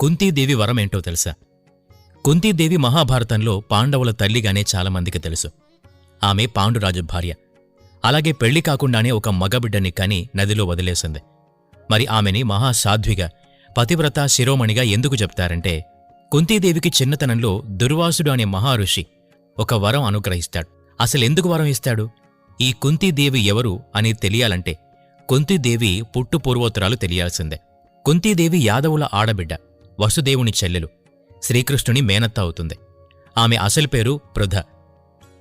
కుంతీదేవి వరమేంటో తెలుసా? కుంతీదేవి మహాభారతంలో పాండవుల తల్లిగానే చాలామందికి తెలుసు. ఆమె పాండురాజు భార్య. అలాగే పెళ్ళి కాకుండానే ఒక మగబిడ్డని కని నదిలో వదిలేసింది. మరి ఆమెని మహాసాధ్విగా పతివ్రత శిరోమణిగా ఎందుకు చెప్తారంటే కుంతీదేవికి చిన్నతనంలో దుర్వాసుడు అనే మహారుషి ఒక వరం అనుగ్రహిస్తాడు. అసలెందుకు వరం ఇస్తాడు? ఈ కుంతీదేవి ఎవరు అని తెలియాలంటే కుంతీదేవి పుట్టు పూర్వోత్తరాలు తెలియాల్సిందే. కుంతీదేవి యాదవుల ఆడబిడ్డ. వసుదేవుని చెల్లెలు. శ్రీకృష్ణుని మేనత్త అవుతుంది. ఆమె అసలు పేరు పృథ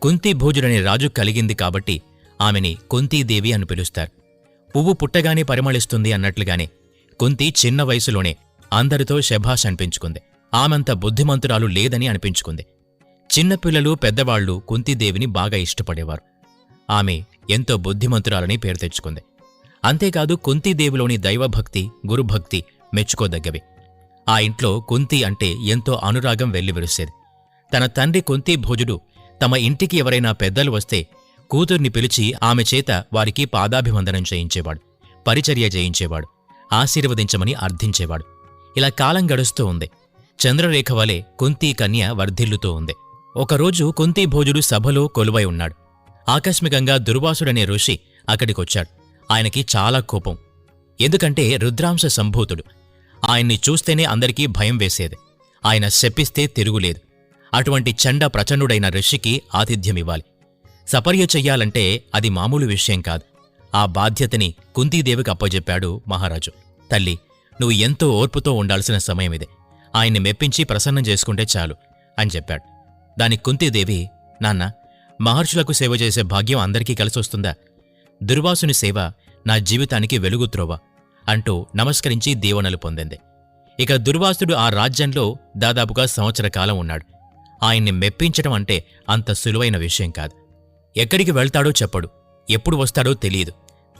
కుంతీభోజుడనే రాజు కలిగింది కాబట్టి ఆమెని కుంతీదేవి అని పిలుస్తారు. పువ్వు పుట్టగానే పరిమళిస్తుంది అన్నట్లుగానే కుంతి చిన్న వయసులోనే అందరితో శభాష్ అనిపించుకుంది. ఆమెంత బుద్ధిమంతురాలు లేదని అనిపించుకుంది. చిన్నపిల్లలు పెద్దవాళ్ళు కుంతీదేవిని బాగా ఇష్టపడేవారు. ఆమె ఎంతో బుద్ధిమంతురాలని పేరు తెచ్చుకుంది. అంతేకాదు కుంతీదేవిలోని దైవభక్తి గురుభక్తి మెచ్చుకోదగ్గవి. ఆ ఇంట్లో కుంతి అంటే ఎంతో అనురాగం వెల్లివిరిసేది. తన తండ్రి కుంతి భోజుడు తమ ఇంటికి ఎవరైనా పెద్దలు వస్తే కూతుర్ని పిలిచి ఆమె చేత వారికి పాదాభివందనం చేయించేవాడు పరిచర్య చేయించేవాడు ఆశీర్వదించమని అర్థించేవాడు. ఇలా కాలం గడుస్తూ ఉంది. చంద్రరేఖ వలె కుంతి కన్య వర్ధిల్లుతూ ఉంది. ఒకరోజు కుంతి భోజుడు సభలో కొలువై ఉన్నాడు. ఆకస్మికంగా దుర్వాసుడనే ఋషి అక్కడికొచ్చాడు. ఆయనకి చాలా కోపం. ఎందుకంటే రుద్రాంశ సంభూతుడు. ఆయన్ని చూస్తేనే అందరికీ భయం వేసేది. ఆయన శపిస్తే తిరుగులేదు. అటువంటి చండ ప్రచండుడైన ఋషికి ఆతిథ్యమివ్వాలి. సపర్య చెయ్యాలంటే అది మామూలు విషయం కాదు. ఆ బాధ్యతని కుంతీదేవికి అప్పజెప్పాడు మహారాజు. తల్లి నువ్వు ఎంతో ఓర్పుతో ఉండాల్సిన సమయమిదే ఆయన్ని మెప్పించి ప్రసన్నం చేసుకుంటే చాలు అని చెప్పాడు. దానికి కుంతీదేవి నాన్న మహర్షులకు సేవ చేసే భాగ్యం అందరికీ కలిసొస్తుందా? దుర్వాసుని సేవ నా జీవితానికి వెలుగుత్రోవ అంటూ నమస్కరించి దీవెనలు పొందింది. ఇక దుర్వాసుడు ఆ రాజ్యంలో దాదాపుగా సంవత్సర కాలం ఉన్నాడు. ఆయన్ని మెప్పించడం అంటే అంత సులువైన విషయం కాదు. ఎక్కడికి వెళ్తాడో చెప్పడు. ఎప్పుడు వస్తాడో తెలియదు.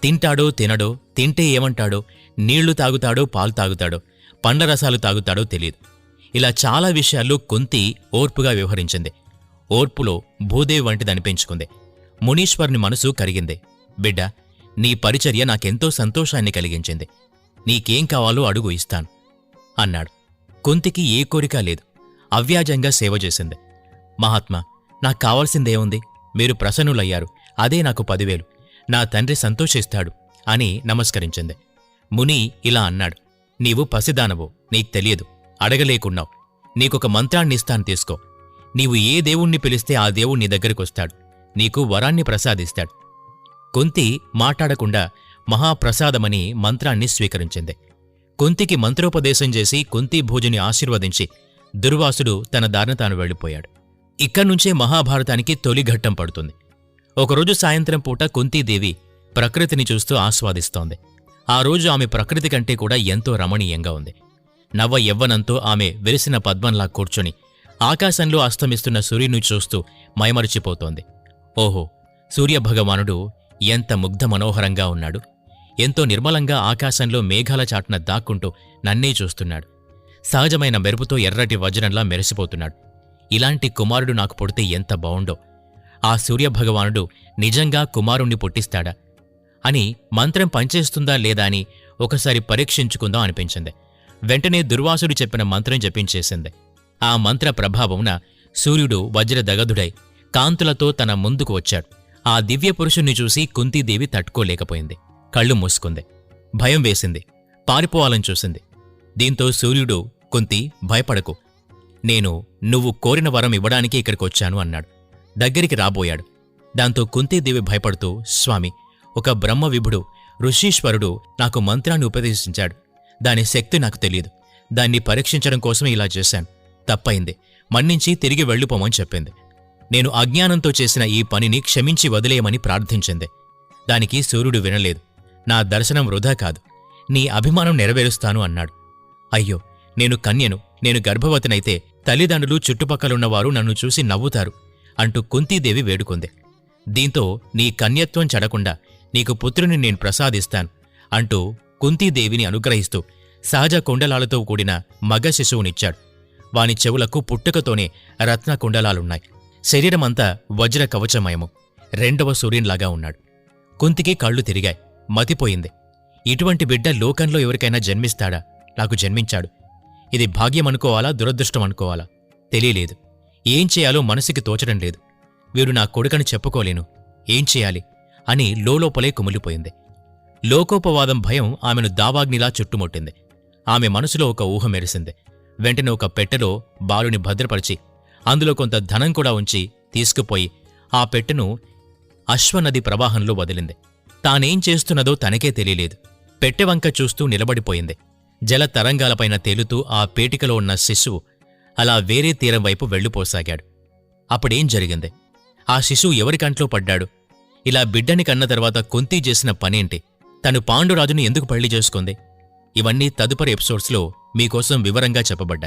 తింటాడో తినడో తింటే ఏమంటాడో నీళ్ళు తాగుతాడో పాలు తాగుతాడో పండ్ల రసాలు తాగుతాడో తెలియదు. ఇలా చాలా విషయాల్లో కొంతి ఓర్పుగా వ్యవహరించింది. ఓర్పులో భూదేవి వంటిదనిపించుకుంది మునీశ్వర్ని మనసు కరిగింది. బిడ్డ నీ పరిచర్య నాకెంతో సంతోషాన్ని కలిగించింది. నీకేం కావాలో అడుగు ఇస్తాను అన్నాడు. కుంతికి ఏ కోరిక లేదు. అవ్యాజంగా సేవ చేసింది. మహాత్మా నాకు కావాల్సిందేముంది? మీరు ప్రసన్నులయ్యారు. అదే నాకు పదివేలు. నా తండ్రి సంతోషిస్తాడు అని నమస్కరించింది. ముని ఇలా అన్నాడు. నీవు పసిదానవు నీకు తెలియదు. అడగలేకున్నావు. నీకొక మంత్రాన్నిస్తాను తీసుకో. నీవు ఏ దేవుణ్ణి పిలిస్తే ఆ దేవుణ్ణి దగ్గరికొస్తాడు నీకు వరాన్ని ప్రసాదిస్తాడు. కుంతి మాట్లాడకుండా మహాప్రసాదమని మంత్రాన్ని స్వీకరించింది. కుంతికి మంత్రోపదేశం చేసి కుంతి భోజుని ఆశీర్వదించి దుర్వాసుడు తన దారిన తాను వెళ్ళిపోయాడు. ఇక్కడ్నుంచే మహాభారతానికి తొలి ఘట్టం పడుతుంది. ఒకరోజు సాయంత్రం పూట కుంతీదేవి ప్రకృతిని చూస్తూ ఆస్వాదిస్తోంది. ఆ రోజు ఆమె ప్రకృతి కంటే కూడా ఎంతో రమణీయంగా ఉంది. నవ్వ యవ్వనంతో ఆమె వెలిసిన పద్మంలా కూర్చొని ఆకాశంలో అస్తమిస్తున్న సూర్యుని చూస్తూ మైమరిచిపోతోంది. ఓహో సూర్యభగవానుడు ఎంత ముగ్ధ మనోహరంగా ఉన్నాడు. ఎంతో నిర్మలంగా ఆకాశంలో మేఘాల చాటున దాక్కుంటూ నన్నే చూస్తున్నాడు. సహజమైన మెరుపుతో ఎర్రటి వజ్రంలా మెరిసిపోతున్నాడు. ఇలాంటి కుమారుడు నాకు పుడితే ఎంత బావుండో. ఆ సూర్యభగవానుడు నిజంగా కుమారుణ్ణి పుట్టిస్తాడా? అని మంత్రం పనిచేస్తుందా లేదా అని ఒకసారి పరీక్షించుకుందాం అనిపించింది. వెంటనే దుర్వాసుడు చెప్పిన మంత్రం జపించేసింది. ఆ మంత్ర ప్రభావమున సూర్యుడు వజ్రదగదుడై కాంతులతో తన ముందుకు వచ్చాడు. ఆ దివ్య పురుషుణ్ణి చూసి కుంతీదేవి తట్టుకోలేకపోయింది. కళ్ళు మూసుకుంది. భయం వేసింది. పారిపోవాలని చూసింది. దీంతో సూర్యుడు కుంతి భయపడకు. నేను నువ్వు కోరిన వరం ఇవ్వడానికి ఇక్కడికొచ్చాను అన్నాడు. దగ్గరికి రాబోయాడు. దాంతో కుంతీదేవి భయపడుతూ స్వామి ఒక బ్రహ్మ విభుడు ఋషీశ్వరుడు నాకు మంత్రాన్ని ఉపదేశించాడు. దాని శక్తి నాకు తెలియదు. దాన్ని పరీక్షించడం కోసమే ఇలా చేశాను. తప్పయింది మన్నించి తిరిగి వెళ్ళిపోమని చెప్పింది. నేను అజ్ఞానంతో చేసిన ఈ పనిని క్షమించి వదిలేయమని ప్రార్థించింది. దానికి సూర్యుడు వినలేదు. నా దర్శనం వృధా కాదు. నీ అభిమానం నెరవేరుస్తాను అన్నాడు. అయ్యో నేను కన్యను నేను గర్భవతినైతే తల్లిదండ్రులు చుట్టుపక్కలున్నవారు నన్ను చూసి నవ్వుతారు అంటూ కుంతీదేవి వేడుకుంది. దీంతో నీ కన్యత్వం చెడకుండా నీకు పుత్రుని నేను ప్రసాదిస్తాను అంటూ కుంతీదేవిని అనుగ్రహిస్తూ సహజ కుండలాలతో కూడిన మగ శిశువునిచ్చాడు. వాని చెవులకు పుట్టుకతోనే రత్న కుండలాలున్నాయి. శరీరమంతా వజ్ర కవచమయము. రెండవ సూర్యునిలాగా ఉన్నాడు. కుంతికి కళ్ళు తిరిగాయి. మతిపోయింది. ఇటువంటి బిడ్డ లోకంలో ఎవరికైనా జన్మిస్తాడా? నాకు జన్మించాడు. ఇది భాగ్యం అనుకోవాలా దురదృష్టం అనుకోవాలా తెలియలేదు. ఏం చేయాలో మనసుకి తోచడం లేదు. వీడు నా కొడుకని చెప్పుకోలేను. ఏం చేయాలి? అని లోలోపలే కుమిలిపోయింది. లోకోపవాదం భయం ఆమెను దావాగ్నిలా చుట్టుముట్టింది. ఆమె మనసులో ఒక ఊహ మెరిసింది. వెంటనే ఒక పెట్టెలో బాలుని భద్రపరిచి అందులో కొంత ధనం కూడా ఉంచి తీసుకుపోయి ఆ పెట్టెను అశ్వనది ప్రవాహంలో వదిలింది. తానేం చేస్తున్నదో తనకే తెలియలేదు. పెట్టెవంక చూస్తూ నిలబడిపోయింది. జల తరంగాలపైన తేలుతూ ఆ పేటికలో ఉన్న శిశువు అలా వేరే తీరం వైపు వెళ్ళిపోసాగాడు. అప్పుడేం జరిగింది? ఆ శిశువు ఎవరి కంట్లో పడ్డాడు? ఇలా బిడ్డని కన్న తర్వాత కొంతీ చేసిన పనేంటి? తను పాండురాజుని ఎందుకు పెళ్ళి చేసుకుంది? ఇవన్నీ తదుపరి ఎపిసోడ్స్లో మీకోసం వివరంగా చెప్పబడ్డాయి.